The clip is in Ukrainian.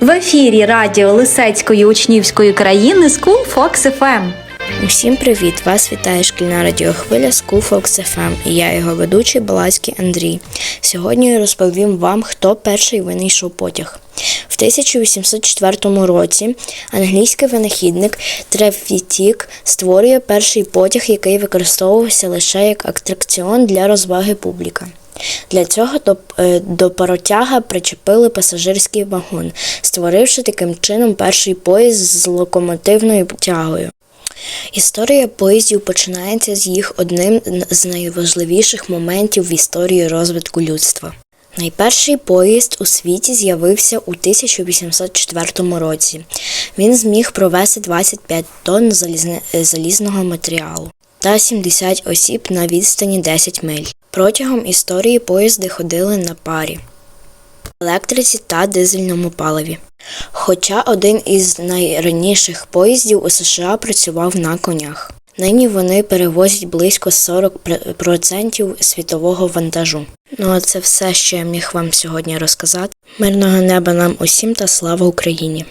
В ефірі радіо Лисецької учнівської країни School Fox FM. Усім привіт! Вас вітає шкільна радіохвиля School Fox FM і я його ведучий Балацький Андрій. Сьогодні розповім вам, хто перший винайшов потяг. В 1804 році англійський винахідник Трефітік створює перший потяг, який використовувався лише як атракціон для розваги публіка. Для цього до, е, до паротяга причепили пасажирський вагон, створивши таким чином перший поїзд з локомотивною тягою. Історія поїздів починається з їх одним з найважливіших моментів в історії розвитку людства. Найперший поїзд у світі з'явився у 1804 році. Він зміг провести 25 тонн залізного матеріалу та 70 осіб на відстані 10 миль. Протягом історії поїзди ходили на парі електриці та дизельному паливі. Хоча один із найраніших поїздів у США працював на конях. Нині вони перевозять близько 40% світового вантажу. Ну а це все, що я міг вам сьогодні розказати. Мирного неба нам усім та слава Україні!